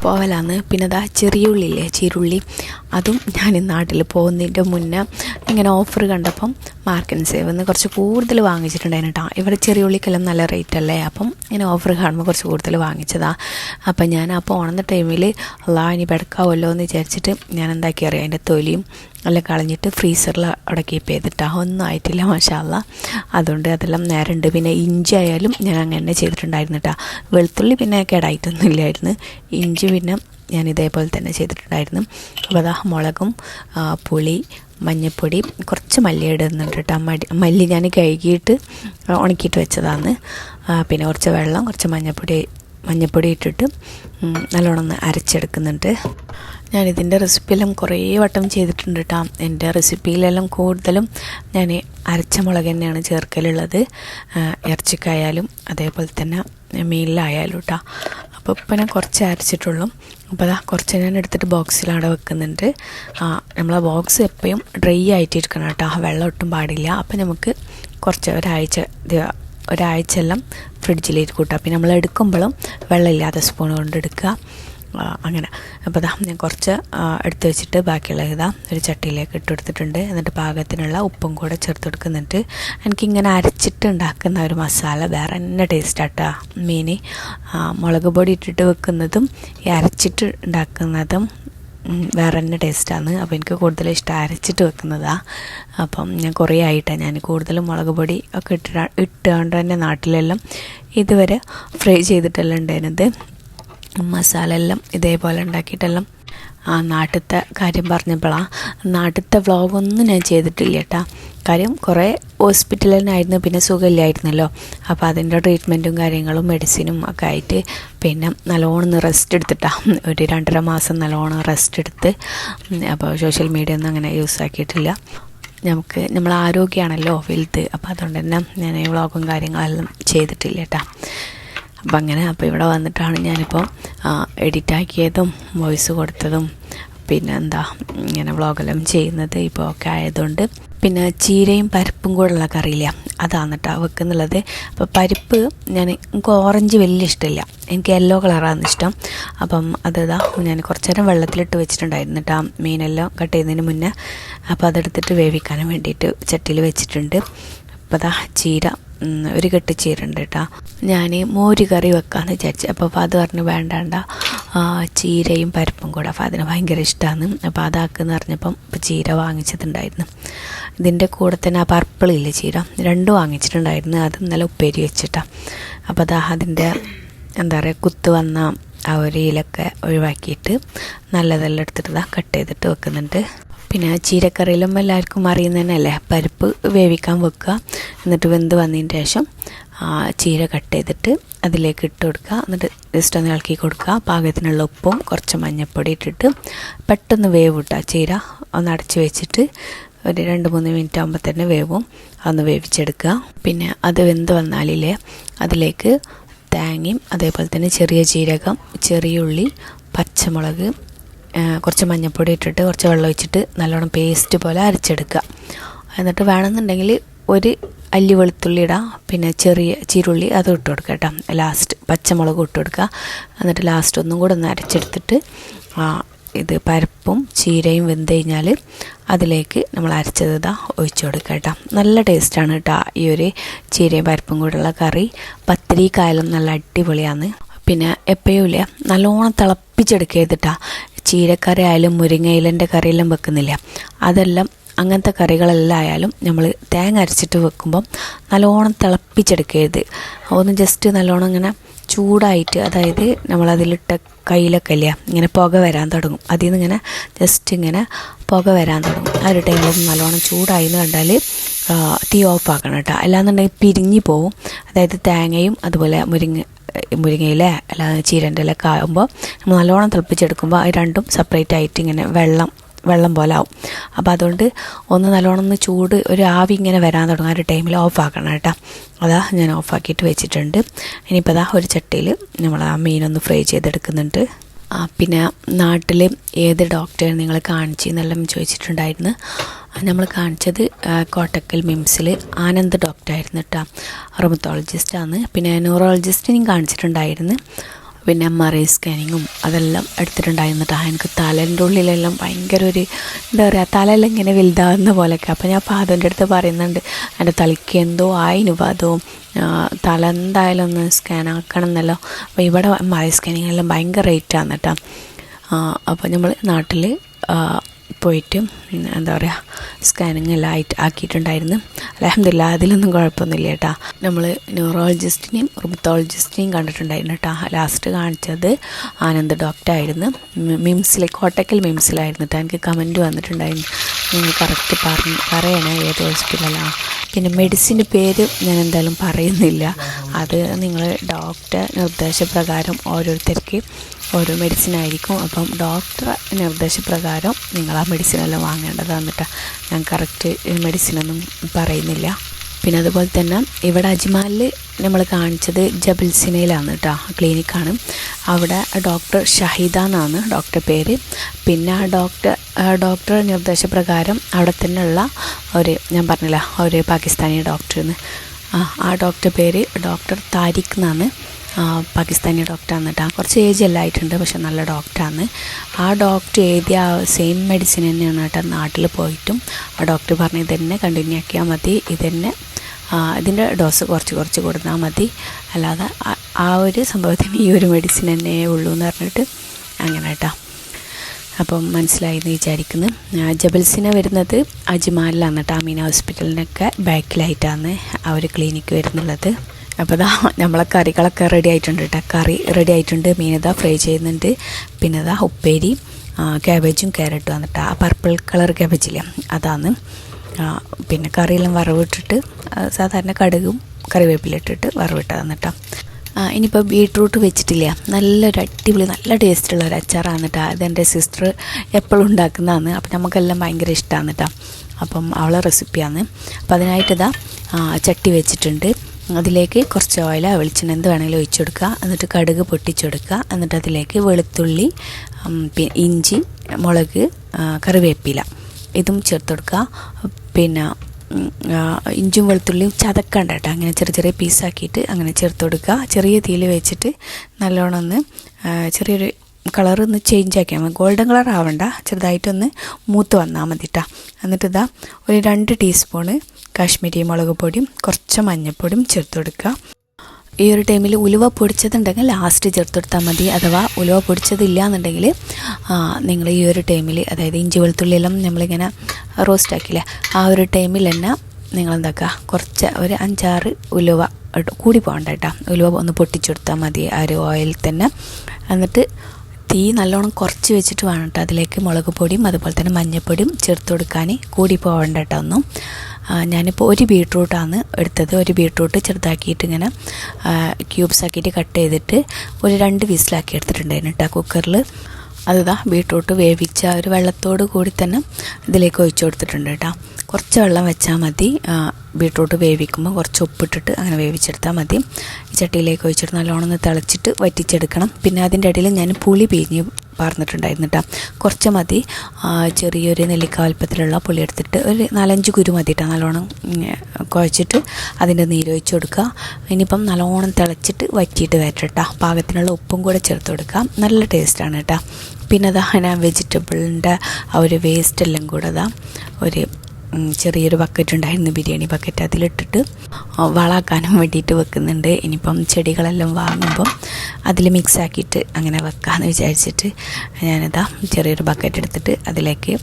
പോവലാന്ന്. പിന്നെ അതാ ചെറിയ ഉള്ളില്ലേ ചീരുള്ളി അതും ഞാൻ നാട്ടിൽ പോകുന്നതിന്റെ മുന്നേ ഇങ്ങനെ ഓഫർ കണ്ടപ്പം മാർക്കൻ സേവ് എന്ന് കുറച്ച് കൂടുതൽ വാങ്ങിച്ചിട്ടുണ്ടായിരുന്നു കേട്ടോ ഇവിടെ ചെറിയ ഉള്ളിക്കെല്ലാം നല്ല റേറ്റ് അല്ലേ അപ്പം ഇങ്ങനെ ഓഫർ കാണുമ്പോൾ കുറച്ച് കൂടുതൽ വാങ്ങിച്ചതാ. അപ്പം ഞാൻ അപ്പോൾ ഓണന്ന ടൈമിൽ അല്ലാ ഇനി പെടക്കാവല്ലോ എന്ന് വിചാരിച്ചിട്ട് ഞാൻ എന്താക്കി അറിയാം അതിന്റെ തൊലിയും എല്ലാം കളഞ്ഞിട്ട് ഫ്രീസറിൽ അവിടെ കീപ്പ് ചെയ്തിട്ടാ ഒന്നും ആയിട്ടില്ല മഷാല്ല അതുകൊണ്ട് അതെല്ലാം നേരമുണ്ട് പിന്നെ ഇഞ്ചി ആയാലും ഞാൻ അങ്ങനെ ചെയ്തിട്ടുണ്ടായിരുന്നു കേട്ടോ വെളുത്തുള്ളി പിന്നെ കേടായിട്ടൊന്നും ഇല്ലായിരുന്നു ഇഞ്ചി പിന്നെ ഞാൻ ഇതേപോലെ തന്നെ ചെയ്തിട്ടുണ്ടായിരുന്നു. അപ്പോൾ അതാ മുളകും പുളി മഞ്ഞൾപ്പൊടി കുറച്ച് മല്ലി ഇടുന്നുണ്ട് കേട്ടോ മടി മല്ലി ഞാൻ കഴുകിയിട്ട് ഉണക്കിയിട്ട് വെച്ചതാണ്. പിന്നെ കുറച്ച് വെള്ളം കുറച്ച് മഞ്ഞൾപ്പൊടി മഞ്ഞൾപ്പൊടി ഇട്ടിട്ട് നല്ലോണം ഒന്ന് അരച്ചെടുക്കുന്നുണ്ട്. ഞാനിതിന്റെ റെസിപ്പിയെല്ലാം കുറേ വട്ടം ചെയ്തിട്ടുണ്ട് കേട്ടോ എന്റെ റെസിപ്പിയിലെല്ലാം കൂടുതലും ഞാൻ അരച്ച മുളക് തന്നെയാണ് ചേർക്കലുള്ളത്. ആ, ഇറച്ചിക്കായാലും അതേപോലെ തന്നെ മീനിലായാലും കേട്ടോ അപ്പോൾ ഇപ്പം ഞാൻ കുറച്ച് അരച്ചിട്ടുള്ളൂ. അപ്പോൾ അതാ കുറച്ച് ഞാൻ എടുത്തിട്ട് ബോക്സിൽ വെക്കുന്നുണ്ട്. ആ, നമ്മളെ ബോക്സ് എപ്പോഴും ഡ്രൈ ആയിട്ടിരിക്കണം കേട്ടോ ആ വെള്ളം ഒട്ടും പാടില്ല. അപ്പം നമുക്ക് കുറച്ച് ഒരാഴ്ച ദ- ഒരാഴ്ച എല്ലാം ഫ്രിഡ്ജിലിരിക്കും കേട്ടോ പിന്നെ നമ്മൾ എടുക്കുമ്പോഴും വെള്ളമില്ലാത്ത സ്പൂൺ കൊണ്ടെടുക്കുക അങ്ങനെ. അപ്പോൾ ഇതാ ഞാൻ കുറച്ച് എടുത്തു വെച്ചിട്ട് ബാക്കിയുള്ള ഇതാ ഒരു ചട്ടിയിലേക്ക് ഇട്ട് കൊടുത്തിട്ടുണ്ട്. എന്നിട്ട് പാകത്തിനുള്ള ഉപ്പും കൂടെ ചേർത്ത് കൊടുക്കുന്നുണ്ട് എനിക്കിങ്ങനെ അരച്ചിട്ട് ഉണ്ടാക്കുന്ന ഒരു മസാല വേറെ തന്നെ ടേസ്റ്റാട്ടാ മീൻ മുളക് പൊടി ഇട്ടിട്ട് വെക്കുന്നതും ഈ അരച്ചിട്ട് ഉണ്ടാക്കുന്നതും വേറെ തന്നെ ടേസ്റ്റാണ് അപ്പോൾ എനിക്ക് കൂടുതൽ ഇഷ്ടം അരച്ചിട്ട് വെക്കുന്നതാണ് അപ്പം ഞാൻ കുറേ ആയിട്ടാണ് ഞാൻ കൂടുതലും മുളക് പൊടി ഒക്കെ ഇട്ടിട്ട് ഇട്ടുകൊണ്ട് തന്നെ നാട്ടിലെല്ലാം ഇതുവരെ ഫ്രൈ ചെയ്തിട്ടെല്ലാം ഉണ്ടായിരുന്നത് മസാല എല്ലാം ഇതേപോലെ ഉണ്ടാക്കിയിട്ടെല്ലാം ആ നാട്ടിലത്തെ കാര്യം പറഞ്ഞപ്പോഴാണ് നാട്ടിലത്തെ വ്ളോഗൊന്നും ഞാൻ ചെയ്തിട്ടില്ല കേട്ടാ കാര്യം കുറേ ഹോസ്പിറ്റലിൽ തന്നെയായിരുന്നു പിന്നെ സുഖമില്ലായിരുന്നല്ലോ. അപ്പോൾ അതിന്റെ ട്രീറ്റ്മെന്റും കാര്യങ്ങളും മെഡിസിനും ഒക്കെ ആയിട്ട് പിന്നെ നല്ലോണം റെസ്റ്റ് എടുത്തിട്ടാ. ഒരു രണ്ടര മാസം നല്ലോണം റെസ്റ്റ് എടുത്ത് അപ്പോൾ സോഷ്യൽ മീഡിയ ഒന്നും അങ്ങനെ യൂസ് ആക്കിയിട്ടില്ല. നമുക്ക് നമ്മൾ ആരോഗ്യമാണല്ലോ വലുത് അപ്പോൾ അതുകൊണ്ട് തന്നെ ഞാൻ വ്ളോഗും കാര്യങ്ങളെല്ലാം ചെയ്തിട്ടില്ല കേട്ടോ അപ്പം അങ്ങനെ അപ്പോൾ ഇവിടെ വന്നിട്ടാണ് ഞാനിപ്പോൾ എഡിറ്റാക്കിയതും വോയിസ് കൊടുത്തതും പിന്നെ എന്താ ഇങ്ങനെ വ്ളോഗെല്ലാം ചെയ്യുന്നത് ഇപ്പോൾ ഒക്കെ ആയതുകൊണ്ട്. പിന്നെ ചീരയും പരിപ്പും കൂടെയുള്ള കറിയില്ല. അതാണ് കേട്ടോ വെക്കുന്നുള്ളത്. അപ്പോൾ പരിപ്പ് ഞാൻ എനിക്ക് ഓറഞ്ച് വലിയ ഇഷ്ടമില്ല. എനിക്ക് യെല്ലോ കളറാണ് ഇഷ്ടം. അപ്പം അതിതാ ഞാൻ കുറച്ച് നേരം വെള്ളത്തിലിട്ട് വെച്ചിട്ടുണ്ടായിരുന്നു കേട്ടോ മീനെല്ലാം കട്ട് ചെയ്യുന്നതിന് മുന്നേ. അപ്പോൾ അതെടുത്തിട്ട് വേവിക്കാനും വേണ്ടിയിട്ട് ചട്ടിയിൽ വെച്ചിട്ടുണ്ട്. അപ്പോൾ ദാ ചീര ഒരു കെട്ട് ചീര ഉണ്ട് കേട്ടോ ഞാൻ മോര് കറി വെക്കാമെന്ന് വിചാരിച്ചു. അപ്പോൾ അത് പറഞ്ഞ് വേണ്ടാണ്ട. ചീരയും പരിപ്പും കൂടെ അപ്പോൾ അതിന് ഭയങ്കര ഇഷ്ടമാണ് അപ്പോൾ അതാക്കെന്ന് പറഞ്ഞപ്പം ഇപ്പോൾ ചീര വാങ്ങിച്ചിട്ടുണ്ടായിരുന്നു. ഇതിന്റെ കൂടെ തന്നെ ആ പർപ്പിളില്ലേ ചീര? രണ്ടും വാങ്ങിച്ചിട്ടുണ്ടായിരുന്നു. അത് ഇന്നലെ ഉപ്പേരി വെച്ചിട്ടാണ് അപ്പോൾ അതാ അതിന്റെ എന്താ പറയുക കുത്ത് വന്ന ആ ഒരു ഇലൊക്കെ ഒഴിവാക്കിയിട്ട് നല്ലതെല്ലാം എടുത്തിട്ട് കട്ട് ചെയ്തിട്ട് വെക്കുന്നുണ്ട്. പിന്നെ ചീരക്കറിയിലും എല്ലാവർക്കും അറിയുന്ന തന്നെയല്ലേ പരിപ്പ് വേവിക്കാൻ വെക്കുക. എന്നിട്ട് വെന്ത് വന്നതിന് ശേഷം ചീര കട്ട് ചെയ്തിട്ട് അതിലേക്ക് ഇട്ട് കൊടുക്കുക. എന്നിട്ട് ജസ്റ്റ് ഒന്ന് ഇളക്കി കൊടുക്കുക. പാകത്തിനുള്ള ഉപ്പും കുറച്ച് മഞ്ഞൾപ്പൊടി ഇട്ടിട്ട് പെട്ടെന്ന് വേവ് ഇട്ടുക ചീര. ഒന്ന് അടച്ച് വെച്ചിട്ട് ഒരു രണ്ട് മൂന്ന് മിനിറ്റ് ആകുമ്പോൾ തന്നെ വേവും. അതൊന്ന് വേവിച്ചെടുക്കുക. പിന്നെ അത് വെന്ത് വന്നാലില്ലേ അതിലേക്ക് തേങ്ങയും അതേപോലെ തന്നെ ചെറിയ ജീരകം ചെറിയ ഉള്ളി പച്ചമുളക് കുറച്ച് മഞ്ഞൾപ്പൊടി ഇട്ടിട്ട് കുറച്ച് വെള്ളം ഒഴിച്ചിട്ട് നല്ലോണം പേസ്റ്റ് പോലെ അരച്ചെടുക്കുക. എന്നിട്ട് വേണമെന്നുണ്ടെങ്കിൽ ഒരു അല്ലി വെളുത്തുള്ളി ഇടാം പിന്നെ ചെറിയ ചീരുള്ളി അത് ഇട്ട് കൊടുക്കുക കേട്ടോ. ലാസ്റ്റ് പച്ചമുളക് ഇട്ട് കൊടുക്കുക. എന്നിട്ട് ലാസ്റ്റ് ഒന്നും കൂടെ ഒന്ന് അരച്ചെടുത്തിട്ട് ഇത് പരിപ്പും ചീരയും വെന്ത് കഴിഞ്ഞാൽ അതിലേക്ക് നമ്മൾ അരച്ചത് ഇതാ ഒഴിച്ചു കൊടുക്കുക കേട്ടോ. നല്ല ടേസ്റ്റാണ് കേട്ടോ ഈ ഒരു ചീരയും പരിപ്പും കൂടെയുള്ള കറി. പത്തിരി പത്തിരിക്കായാലും നല്ല അടിപൊളിയാണ്. പിന്നെ എപ്പോഴും ഇല്ല നല്ലോണം തിളപ്പിച്ചെടുക്കരുതിട്ടാ ചീരക്കറി ആയാലും മുരിങ്ങയിലന്റെ കറിയെല്ലാം വെക്കുന്നില്ല. അതെല്ലാം അങ്ങനത്തെ കറികളെല്ലാം ആയാലും നമ്മൾ തേങ്ങ അരച്ചിട്ട് വെക്കുമ്പം നല്ലോണം തിളപ്പിച്ചെടുക്കരുത്. ഒന്ന് ജസ്റ്റ് നല്ലോണം ഇങ്ങനെ ചൂടായിട്ട് അതായത് നമ്മളതിലിട്ട കയ്യിലൊക്കെ ഇല്ല ഇങ്ങനെ പുക വരാൻ തുടങ്ങും. അതിൽ നിന്ന് ഇങ്ങനെ ജസ്റ്റ് ഇങ്ങനെ പുക വരാൻ തുടങ്ങും. ആ ഒരു ടൈമിൽ നല്ലോണം ചൂടായി എന്ന് കണ്ടാൽ തീ ഓഫ് ആക്കണം കേട്ടോ. അല്ലാന്നുണ്ടെങ്കിൽ പിരിഞ്ഞു പോവും. അതായത് തേങ്ങയും അതുപോലെ മുരിങ്ങ മുരിങ്ങയില അല്ലാതെ ചീരന്റെ ഇല കാകുമ്പോൾ നമ്മൾ നല്ലോണം തിളപ്പിച്ചെടുക്കുമ്പോൾ അത് രണ്ടും സെപ്പറേറ്റ് ആയിട്ട് ഇങ്ങനെ വെള്ളം വെള്ളം പോലെ ആവും. അപ്പോൾ അതുകൊണ്ട് ഒന്ന് നല്ലോണം ഒന്ന് ചൂട് ഒരു ആവി ഇങ്ങനെ വരാൻ തുടങ്ങുന്ന ഒരു ടൈമിൽ ഓഫ് ആക്കണം കേട്ടോ. അതാ ഞാൻ ഓഫാക്കിയിട്ട് വെച്ചിട്ടുണ്ട്. ഇനിയിപ്പോൾ അതാ ഒരു ചട്ടിയിൽ നമ്മൾ ആ മീനൊന്ന് ഫ്രൈ ചെയ്തെടുക്കുന്നുണ്ട്. പിന്നെ നാട്ടിൽ ഏത് ഡോക്ടറെ നിങ്ങൾ കാണിച്ചെന്നെല്ലാം ചോദിച്ചിട്ടുണ്ടായിരുന്നു. നമ്മൾ കാണിച്ചത് കോട്ടക്കൽ മിംസിൽ ആനന്ദ് ഡോക്ടറായിരുന്നു കേട്ടോ റൊമത്തോളജിസ്റ്റാണ്. പിന്നെ ന്യൂറോളജിസ്റ്റിനെയും കാണിച്ചിട്ടുണ്ടായിരുന്നു. പിന്നെ എം ആർ ഐ സ്കാനിങ്ങും അതെല്ലാം എടുത്തിട്ടുണ്ടായിരുന്നു. കേട്ടോ എനിക്ക് തലേന്റെ ഉള്ളിലെല്ലാം ഭയങ്കര ഒരു എന്താ പറയുക തലയെല്ലാം ഇങ്ങനെ വലുതാവുന്ന പോലെയൊക്കെ. അപ്പോൾ ഞാൻ പാദന്റെ അടുത്ത് പറയുന്നുണ്ട് എന്റെ തലയ്ക്ക് എന്തോ ആയിനു ആ, തല എന്തായാലും ഒന്ന് സ്കാൻ ആക്കണം എന്നല്ലോ. അപ്പോൾ ഇവിടെ എം ആർ ഐ സ്കാനിങ്ങെല്ലാം ഭയങ്കര റേറ്റാണ് കേട്ടോ അപ്പോൾ നമ്മൾ നാട്ടിൽ പോയിട്ട് എന്താ പറയുക സ്കാനിങ് എല്ലാം ആയിട്ട് ആക്കിയിട്ടുണ്ടായിരുന്നു. അലഹമില്ല അതിലൊന്നും കുഴപ്പമൊന്നുമില്ല കേട്ടോ. നമ്മൾ ന്യൂറോളജിസ്റ്റിനെയും റുമത്തോളജിസ്റ്റിനെയും കണ്ടിട്ടുണ്ടായിരുന്നു കേട്ടോ. ലാസ്റ്റ് കാണിച്ചത് ആനന്ദ് ഡോക്ടർ ആയിരുന്നു. മിംസിൽ കോട്ടക്കൽ മിംസിലായിരുന്നു കേട്ടോ. എനിക്ക് കമന്റ് വന്നിട്ടുണ്ടായിരുന്നു. നിങ്ങൾ കറക്റ്റ് പറഞ്ഞ് പറയണേ ഏത് ഹോസ്പിറ്റലാണ് പിന്നെ മെഡിസിന്റെ പേര് ഞാൻ എന്തായാലും പറയുന്നില്ല. അത് നിങ്ങൾ ഡോക്ടർ നിർദ്ദേശപ്രകാരം ഓരോരുത്തർക്ക് ഓരോ മെഡിസിൻ ആയിരിക്കും. അപ്പം ഡോക്ടർ നിർദ്ദേശപ്രകാരം നിങ്ങൾ ആ മെഡിസിനെല്ലാം വാങ്ങേണ്ടതാണ് കേട്ടോ ഞാൻ കറക്റ്റ് മെഡിസിനൊന്നും പറയുന്നില്ല. പിന്നെ അതുപോലെ തന്നെ ഇവിടെ അജ്മാലിൽ നമ്മൾ കാണിച്ചത് ജബൽസിനയിലാണ് കേട്ടോ ക്ലിനിക്കാണ്. അവിടെ ഡോക്ടർ ഷഹിദ എന്നാണ് ഡോക്ടർ പേര്. പിന്നെ ആ ഡോക്ടർ ഡോക്ടർ നിർദ്ദേശപ്രകാരം അവിടെ തന്നെയുള്ള ഒരു ഞാൻ പറഞ്ഞില്ല ഒരു പാകിസ്ഥാനി ഡോക്ടർ ആ ആ ഡോക്ടർ പേര് ഡോക്ടർ താരിഖ് എന്നാണ്. പാകിസ്ഥാനി ഡോക്ടറാണ് കേട്ടോ കുറച്ച് ഏജ് എല്ലാം ആയിട്ടുണ്ട് പക്ഷെ നല്ല ഡോക്ടറാണ് ആ ഡോക്ടർ എഴുതിയ സെയിം മെഡിസിൻ തന്നെയാണ് കേട്ടോ നാട്ടിൽ പോയിട്ടും. ആ ഡോക്ടർ പറഞ്ഞു ഇതന്നെ കണ്ടിന്യൂ ആക്കിയാൽ മതി ഇതന്നെ ഇതിന്റെ ഡോസ് കുറച്ച് കുറച്ച് കൊടുത്താൽ മതി. അല്ലാതെ ആ ഒരു സംഭവത്തിന് ഈ ഒരു മെഡിസിൻ തന്നെ ഉള്ളൂ എന്ന് പറഞ്ഞിട്ട് അങ്ങനെ കേട്ടോ അപ്പം മനസ്സിലായി എന്ന് വിചാരിക്കുന്നു. ജബൽസിന വരുന്നത് അജ്മാലിലാണ് കേട്ടോ അമീന ഹോസ്പിറ്റലിനൊക്കെ ബാക്കിലായിട്ടാണ് ആ ഒരു ക്ലിനിക്ക് വരുന്നുള്ളത്. അപ്പോൾ ഇതാ നമ്മളെ കറികളൊക്കെ റെഡി ആയിട്ടുണ്ട് കേട്ടോ കറി റെഡി ആയിട്ടുണ്ട്. മീനതാ ഫ്രൈ ചെയ്യുന്നുണ്ട്. പിന്നെ ഇതാ ഉപ്പേരി ക്യാബേജും ക്യാരറ്റും വന്നിട്ട് ആ പർപ്പിൾ കളർ ക്യാബേജില്ലേ അതാണ്. പിന്നെ കറിയെല്ലാം വറവിട്ടിട്ട് സാധാരണ കടുകും കറിവേപ്പിലിട്ടിട്ട് വറവിട്ടതാണ് കേട്ടോ ഇനിയിപ്പോൾ ബീട്രൂട്ട് വെച്ചിട്ടില്ല? നല്ലൊരു അടിപൊളി നല്ല ടേസ്റ്റുള്ള ഒരു അച്ചാറാണ് കേട്ടോ അതെന്റെ സിസ്റ്റർ എപ്പോഴും ഉണ്ടാക്കുന്നതാണ്. അപ്പം നമുക്കെല്ലാം ഭയങ്കര ഇഷ്ടമാണ് കേട്ടോ അപ്പം അവളെ റെസിപ്പിയാണ് അപ്പം അതിനായിട്ട് ഇതാ ചട്ടി വെച്ചിട്ടുണ്ട്. അതിലേക്ക് കുറച്ച് ഓയില വെളിച്ചെണ്ണ എന്ത് വേണമെങ്കിലും ഒഴിച്ചു കൊടുക്കുക. എന്നിട്ട് കടുക് പൊട്ടിച്ചെടുക്കുക എന്നിട്ട് അതിലേക്ക് വെളുത്തുള്ളി ഇഞ്ചി മുളക് കറിവേപ്പില ഇതും ചേർത്ത് കൊടുക്കുക. പിന്നെ ഇഞ്ചും വെളുത്തുള്ളിയും ചതക്കണ്ട കേട്ടോ. അങ്ങനെ ചെറിയ ചെറിയ പീസാക്കിയിട്ട് അങ്ങനെ ചേർത്ത് കൊടുക്കുക. ചെറിയ തീയിൽ വെച്ചിട്ട് നല്ലോണം ഒന്ന് ചെറിയൊരു കളർ ഒന്ന് ചേഞ്ച് ആക്കിയാൽ മതി. ഗോൾഡൻ കളർ ആവണ്ട. ചെറുതായിട്ടൊന്ന് മൂത്ത് വന്നാൽ മതി കേട്ടോ എന്നിട്ട് ഇതാ ഒരു രണ്ട് ടീസ്പൂണ് കാശ്മീരി മുളക് പൊടിയും കുറച്ച് മഞ്ഞൾപ്പൊടിയും ചേർത്ത് കൊടുക്കുക. ഈ ഒരു ടൈമിൽ ഉലുവ പൊടിച്ചതുണ്ടെങ്കിൽ ലാസ്റ്റ് ചേർത്ത് കൊടുത്താൽ മതി. അഥവാ ഉലുവ പൊടിച്ചതില്ല എന്നുണ്ടെങ്കിൽ നിങ്ങൾ ഈ ഒരു ടൈമിൽ അതായത് ഇഞ്ചി വെളുത്തുള്ളിയെല്ലാം നമ്മളിങ്ങനെ റോസ്റ്റ് ആക്കില്ലേ? ആ ഒരു ടൈമിൽ തന്നെ നിങ്ങൾ എന്താക്കുക കുറച്ച് ഒരു അഞ്ചാറ് ഉലുവ കൂടി പോകണ്ട കേട്ടോ. ഉലുവ ഒന്ന് പൊട്ടിച്ചെടുത്താൽ മതി ആ ഒരു ഓയിൽ തന്നെ. എന്നിട്ട് തീ നല്ലോണം കുറച്ച് വെച്ചിട്ട് വേണം കേട്ടോ. അതിലേക്ക് മുളക് പൊടിയും അതുപോലെ തന്നെ മഞ്ഞൾപ്പൊടിയും ചേർത്ത് കൊടുക്കാൻ കൂടി പോകേണ്ട കേട്ടോ ഒന്നും. ഞാനിപ്പോൾ ഒരു ബീട്രൂട്ടാണ് എടുത്തത്. ഒരു ബീട്രൂട്ട് ചെറുതാക്കിയിട്ട് ഇങ്ങനെ ക്യൂബ്സ് ആക്കിയിട്ട് കട്ട് ചെയ്തിട്ട് ഒരു രണ്ട് വിസിലാക്കി എടുത്തിട്ടുണ്ടായിരുന്നു കേട്ടോ കുക്കറിൽ അതിതാ ബീട്രൂട്ട് വേവിച്ച ഒരു വെള്ളത്തോട് കൂടി തന്നെ ഇതിലേക്ക് ഒഴിച്ചു കൊടുത്തിട്ടുണ്ട് കേട്ടോ. കുറച്ച് വെള്ളം വെച്ചാൽ മതി. ബീട്രൂട്ട് വേവിക്കുമ്പോൾ കുറച്ച് ഉപ്പിട്ടിട്ട് അങ്ങനെ വേവിച്ചെടുത്താൽ മതി. ഈ ചട്ടിയിലേക്ക് ഒഴിച്ചിട്ട് നല്ലോണം തിളച്ചിട്ട് വറ്റിച്ചെടുക്കണം. പിന്നെ അതിന്റെ ഇടയിൽ ഞാൻ പുളി പിഴിഞ്ഞ് പാർന്നിട്ടുണ്ടായിരുന്നു കേട്ടോ. കുറച്ച് മതി. ചെറിയൊരു നെല്ലിക്കാൽപ്പത്തിലുള്ള പുളി എടുത്തിട്ട് ഒരു നാലഞ്ച് കുരു മതി കേട്ടോ. നല്ലോണം കുഴച്ചിട്ട് അതിന്റെ നീര് ഒഴിച്ച് കൊടുക്കുക. ഇനിയിപ്പം നല്ലോണം തിളച്ചിട്ട് വറ്റിയിട്ട് വരട്ടെ പാകത്തിനുള്ള ഉപ്പും കൂടെ ചേർത്ത് കൊടുക്കാം. നല്ല ടേസ്റ്റാണ് കേട്ടോ. പിന്നെ അതാ ഞാൻ വെജിറ്റബിളിന്റെ ആ ഒരു വേസ്റ്റ് എല്ലാം കൂടെ അതാ ഒരു ചെറിയൊരു ബക്കറ്റ് ഉണ്ടായിരുന്നു ബിരിയാണി ബക്കറ്റ് അതിലിട്ടിട്ട് വളാക്കാനും വേണ്ടിയിട്ട് വെക്കുന്നുണ്ട്. ഇനിയിപ്പം ചെടികളെല്ലാം വാങ്ങുമ്പം അതിൽ മിക്സ് ആക്കിയിട്ട് അങ്ങനെ വെക്കാമെന്ന് വിചാരിച്ചിട്ട് ഞാനിതാ ചെറിയൊരു ബക്കറ്റ് എടുത്തിട്ട് അതിലേക്ക്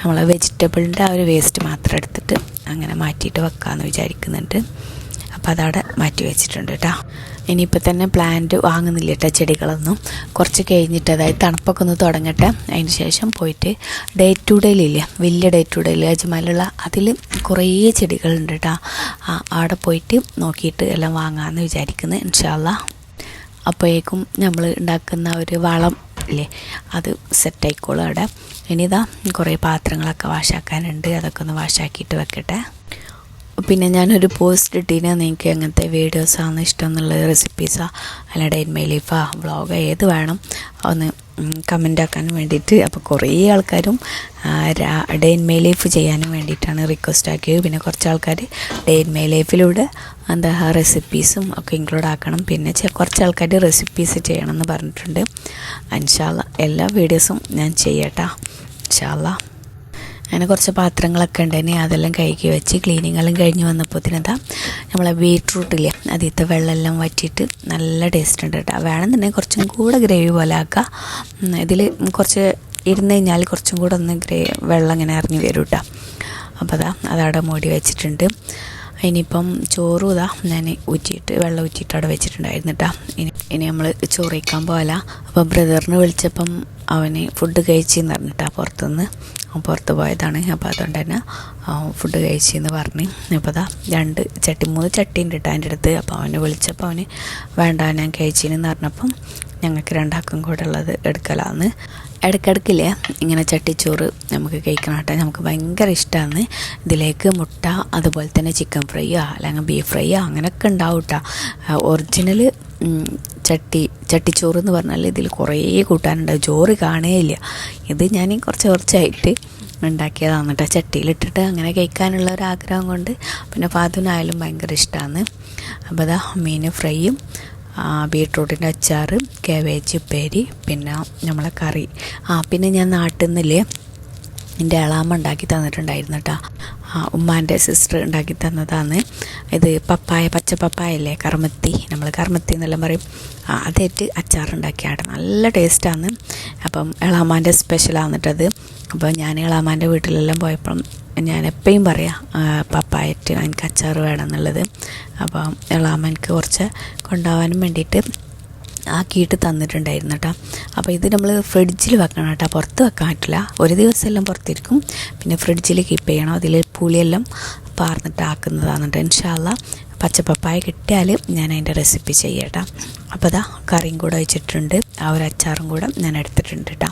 നമ്മൾ വെജിറ്റബിളിന്റെ ആ ഒരു വേസ്റ്റ് മാത്രം എടുത്തിട്ട് അങ്ങനെ മാറ്റിയിട്ട് വെക്കാമെന്ന് വിചാരിക്കുന്നുണ്ട്. അപ്പോൾ അതവിടെ മാറ്റി വെച്ചിട്ടുണ്ട് കേട്ടോ ഇനിയിപ്പോൾ തന്നെ പ്ലാന്റ് വാങ്ങുന്നില്ല കേട്ടോ ചെടികളൊന്നും. കുറച്ച് കഴിഞ്ഞിട്ട് അതായത് തണുപ്പൊക്കെ ഒന്ന് തുടങ്ങട്ടെ. അതിന് ശേഷം പോയിട്ട് ഡേ ടു ഡേയിലില്ല വലിയ ഡേ ടു ഡേയിൽ അജ്മാലുള്ള അതിൽ കുറേ ചെടികളുണ്ട് കേട്ടോ അവിടെ പോയിട്ട് നോക്കിയിട്ട് എല്ലാം വാങ്ങാമെന്ന് വിചാരിക്കുന്നത് ഇൻഷാല്ല അപ്പോഴേക്കും നമ്മൾ ഉണ്ടാക്കുന്ന ഒരു വളം ഇല്ലേ? അത് സെറ്റായിക്കോളും അവിടെ. ഇനി ഇതാ കുറേ പാത്രങ്ങളൊക്കെ വാഷാക്കാനുണ്ട് അതൊക്കെ ഒന്ന് വാഷാക്കിയിട്ട് വെക്കട്ടെ. പിന്നെ ഞാനൊരു പോസ്റ്റ് ഇട്ടിന് നിങ്ങൾക്ക് അങ്ങനത്തെ വീഡിയോസാണ് ഇഷ്ടം എന്നുള്ള റെസിപ്പീസാ അല്ല ഡൈൻ മൈ ലൈഫാ വ്ളോഗ് ഏത് വേണം? ഒന്ന് കമന്റ് ആക്കാൻ വേണ്ടിയിട്ട്. അപ്പോൾ കുറേ ആൾക്കാരും ഇൻ മൈ ലൈഫ് ചെയ്യാനും വേണ്ടിയിട്ടാണ് റിക്വസ്റ്റ് ആക്കിയത്. പിന്നെ കുറച്ച് ആൾക്കാർ ഡേ ഇൻ മൈ ലൈഫിലൂടെ എന്താ റെസിപ്പീസും ഒക്കെ ഇൻക്ലൂഡ് ആക്കണം. പിന്നെ കുറച്ച് ആൾക്കാർ റെസിപ്പീസ് ചെയ്യണം എന്ന് പറഞ്ഞിട്ടുണ്ട്. അൻഷാല്ല എല്ലാ വീഡിയോസും ഞാൻ ചെയ്യട്ടാ. ഇൻഷാല്ല അങ്ങനെ കുറച്ച് പാത്രങ്ങളൊക്കെ ഉണ്ടായിന് അതെല്ലാം കഴുകി വെച്ച് ക്ലീനിങ് എല്ലാം കഴിഞ്ഞ് വന്നപ്പോഴത്തേനെന്താ നമ്മളെ ബീട്രൂട്ടില്ലേ അതിലത്തെ വെള്ളമെല്ലാം വറ്റിയിട്ട് നല്ല ടേസ്റ്റ് ഉണ്ട് കേട്ടോ. വേണമെന്നുണ്ടെങ്കിൽ കുറച്ചും കൂടെ ഗ്രേവി പോലെ ആക്കുക ഇതിൽ കുറച്ച് ഇരുന്ന് കഴിഞ്ഞാൽ കുറച്ചും കൂടെ ഒന്ന് ഗ്രേ വെള്ളം ഇങ്ങനെ ഇറങ്ങി വരും കേട്ടോ. അപ്പോൾ അതാ അതവിടെ മൂടി വെച്ചിട്ടുണ്ട്. ഇനിയിപ്പം ചോറും ഇതാ ഞാൻ ഊറ്റിയിട്ട് വെള്ളം ഊറ്റിയിട്ട് അവിടെ വെച്ചിട്ടുണ്ടായിരുന്നു കേട്ടോ. ഇനി ഇനി നമ്മൾ ചോറ് വയ്ക്കാൻ അപ്പോൾ ബ്രദറിനെ വിളിച്ചപ്പം അവന് ഫുഡ് കഴിച്ചെന്ന് പറഞ്ഞിട്ടാണ് പുറത്തുനിന്ന്. പുറത്ത് പോയതാണ്. അപ്പോൾ അതുകൊണ്ട് തന്നെ ഫുഡ് കഴിച്ചെന്ന് പറഞ്ഞ്. അപ്പോൾ അതാ രണ്ട് ചട്ടി മൂന്ന് ചട്ടി ഉണ്ട് കേട്ടോ എന്റെ അടുത്ത്. അപ്പോൾ അവനെ വിളിച്ചപ്പോൾ അവന് വേണ്ട ഞാൻ കഴിച്ചെന്ന് പറഞ്ഞപ്പം ഞങ്ങൾക്ക് രണ്ടാക്കും കൂടെ ഉള്ളത് എടുക്കലാന്ന്. ഇടയ്ക്കിടയ്ക്കില്ലേ ഇങ്ങനെ ചട്ടിച്ചോറ് നമുക്ക് കഴിക്കണം കേട്ടോ നമുക്ക് ഭയങ്കര ഇഷ്ടമാണ് ഇതിലേക്ക് മുട്ട അതുപോലെ തന്നെ ചിക്കൻ ഫ്രൈയോ അല്ലെങ്കിൽ ബീഫ് ഫ്രൈയോ അങ്ങനെയൊക്കെ ഉണ്ടാവും കേട്ടോ ഒറിജിനൽ ചട്ടി ചട്ടിച്ചോറ് എന്ന് പറഞ്ഞാൽ ഇതിൽ കുറേ കൂട്ടാനുണ്ട്. ചോറ് കാണുകയില്ല ഇത് ഞാൻ കുറച്ച് കുറച്ചായിട്ട് ഉണ്ടാക്കിയതാണ് കേട്ടോ ചട്ടിയിലിട്ടിട്ട് അങ്ങനെ കഴിക്കാനുള്ള ഒരു ആഗ്രഹം കൊണ്ട് പിന്നെ പാതുനായാലും ഭയങ്കര ഇഷ്ടമാണ് അപ്പോൾ അതാ മീൻ ഫ്രൈയും ബീട്രൂട്ടിന്റെ അച്ചാർ കാബേജ് ഉപ്പേരി പിന്നെ നമ്മളെ കറി. ആ പിന്നെ ഞാൻ നാട്ടിൽ നിന്നില്ലേ എന്റെ എളാമ്മ ഉണ്ടാക്കി തന്നിട്ടുണ്ടായിരുന്നു കേട്ടോ ഉമ്മാന്റെ സിസ്റ്റർ ഉണ്ടാക്കി തന്നതാണ്. ഇത് പപ്പായ പച്ച പപ്പായ അല്ലേ കർമ്മത്തി നമ്മൾ കർമ്മത്തി എന്നെല്ലാം പറയും. അതേറ്റ് അച്ചാറുണ്ടാക്കിയാട്ടെ. നല്ല ടേസ്റ്റാണ്. അപ്പം എളാമാന്റെ സ്പെഷ്യലാന്നിട്ടത്. അപ്പോൾ ഞാൻ എളാമാന്റെ വീട്ടിലെല്ലാം പോയപ്പം ഞാൻ എപ്പോഴും പറയാം പപ്പായറ്റ് എനിക്ക് അച്ചാർ വേണം എന്നുള്ളത്. അപ്പം എളാമ കുറച്ച് കൊണ്ടുപോകാനും വേണ്ടിയിട്ട് ആക്കിയിട്ട് തന്നിട്ടുണ്ടായിരുന്നു കേട്ടോ അപ്പോൾ ഇത് നമ്മൾ ഫ്രിഡ്ജിൽ വെക്കണം കേട്ടോ പുറത്ത് വെക്കാൻ പറ്റില്ല. ഒരു ദിവസമെല്ലാം പുറത്തിരിക്കും. പിന്നെ ഫ്രിഡ്ജിൽ കീപ്പ് ചെയ്യണം. അതിൽ പുളിയെല്ലാം പാർന്നിട്ട് ആക്കുന്നതാണ് കേട്ടോ ഇൻഷാല്ല പച്ചപ്പപ്പായ കിട്ടിയാൽ ഞാൻ അതിന്റെ റെസിപ്പി ചെയ്യട്ടോ. അപ്പോൾ അതാ കറിയും കൂടെ വെച്ചിട്ടുണ്ട്. ആ ഒരു അച്ചാറും കൂടെ ഞാൻ എടുത്തിട്ടുണ്ട് കേട്ടോ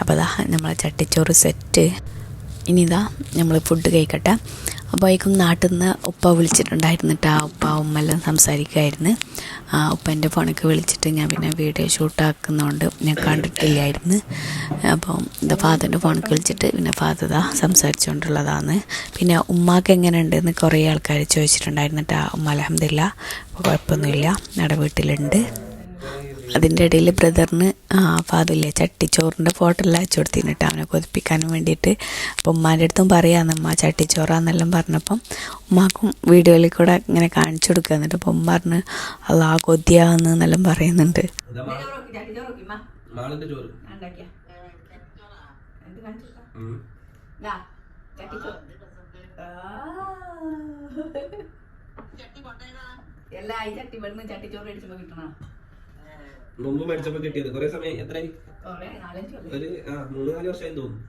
അപ്പോൾ അതാ നമ്മളെ ചട്ടിച്ചോറ് സെറ്റ് ഇനി ഇതാ നമ്മൾ ഫുഡ് കഴിക്കട്ടെ. അപ്പോഴേക്കും നാട്ടിൽ നിന്ന് ഉപ്പ വിളിച്ചിട്ടുണ്ടായിരുന്നു കേട്ടോ ഉപ്പ ഉമ്മെല്ലാം സംസാരിക്കുമായിരുന്നു ആ ഉപ്പന്റെ ഫോണൊക്കെ വിളിച്ചിട്ട് ഞാൻ പിന്നെ വീഡിയോ ഷൂട്ടാക്കുന്നതുകൊണ്ട് ഞാൻ കണ്ടിട്ടില്ലായിരുന്നു. അപ്പം എന്റെ ഫാദറിന്റെ ഫോണൊക്കെ വിളിച്ചിട്ട് പിന്നെ ഫാദർ ഇതാ സംസാരിച്ചുകൊണ്ടുള്ളതാണ് പിന്നെ ഉമ്മാക്ക് എങ്ങനെയുണ്ടെന്ന് കുറേ ആൾക്കാർ ചോദിച്ചിട്ടുണ്ടായിരുന്നു കേട്ടോ ഉമ്മ അലഹമില്ല അപ്പോൾ കുഴപ്പമൊന്നുമില്ല നമ്മുടെ വീട്ടിലുണ്ട്. അതിന്റെ ഇടയിൽ ബ്രദറിന് ആ ഫാദില്ലേ ചട്ടിച്ചോറിന്റെ ഫോട്ടോ എല്ലാം അയച്ചു കൊടുത്തിന് കേട്ടോ അവനെ കൊതിപ്പിക്കാൻ വേണ്ടിയിട്ട്. അപ്പോൾ ഉമ്മാന്റെ അടുത്തും പറയാമെന്ന് ഉമ്മ ചട്ടിച്ചോറാന്നെല്ലാം പറഞ്ഞപ്പം ഉമ്മാക്കും വീഡിയോയിൽ കൂടെ ഇങ്ങനെ കാണിച്ചു കൊടുക്കുക എന്നിട്ട് അപ്പം ഉമ്മ പറഞ്ഞ് അല്ലാ കൊതിയാന്ന് എന്നെല്ലാം പറയുന്നുണ്ട്. എല്ലാ ഈ ചട്ടി ഇവിടുന്ന് ചട്ടിച്ചോറ് അടിച്ചപ്പോ കിട്ടണം? മുമ്പ് മേടിച്ചപ്പോ കിട്ടിയത്. കൊറേ സമയം എത്രയായി? കൊറേ നാലഞ്ച് കൊല്ലം. ഒരു ആ മൂന്ന് നാല് വർഷമായി തോന്നുന്നു.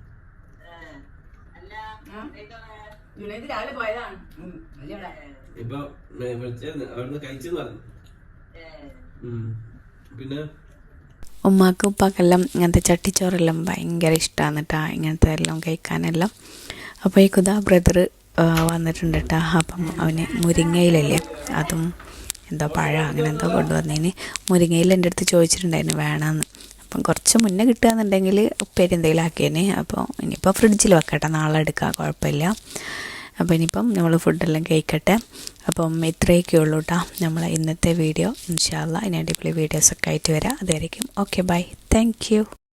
ഇപ്പൊ അവിടുന്ന് കഴിച്ചെന്ന് പറഞ്ഞു. പിന്നെ? ഉമ്മാക്കും ഉപ്പാക്കെല്ലാം ഇങ്ങനത്തെ ചട്ടിച്ചോറെല്ലാം ഭയങ്കര ഇഷ്ടമാണ് കേട്ടോ ഇങ്ങനത്തെ എല്ലാം കഴിക്കാനെല്ലാം. അപ്പോൾ ഈ കുതാ ബ്രദർ വന്നിട്ടുണ്ട് കേട്ടോ അപ്പം അവന് മുരിങ്ങയിലല്ലേ അതും എന്തോ പഴം അങ്ങനെ എന്തോ കൊണ്ടുവന്നതിന് മുരിങ്ങയിൽ എന്റെ അടുത്ത് ചോദിച്ചിട്ടുണ്ടായിരുന്നു വേണമെന്ന് അപ്പം കുറച്ച് മുന്നേ കിട്ടുകയെന്നുണ്ടെങ്കിൽ ഉപ്പേരി എന്തെങ്കിലും ആക്കിയേനെ. അപ്പോൾ ഇനിയിപ്പോൾ ഫ്രിഡ്ജിൽ വെക്കട്ടെ നാളെ എടുക്കാം കുഴപ്പമില്ല. അപ്പോൾ ഇനിയിപ്പം നമ്മൾ ഫുഡെല്ലാം കഴിക്കട്ടെ. അപ്പം ഇത്രയൊക്കെ ഉള്ളൂ കേട്ടോ നമ്മൾ ഇന്നത്തെ വീഡിയോ. ഇൻഷാല്ല ഇനി അടിപൊളി വീഡിയോസൊക്കെ ആയിട്ട് വരാം. അതായിരിക്കും ഓക്കെ ബൈ. താങ്ക്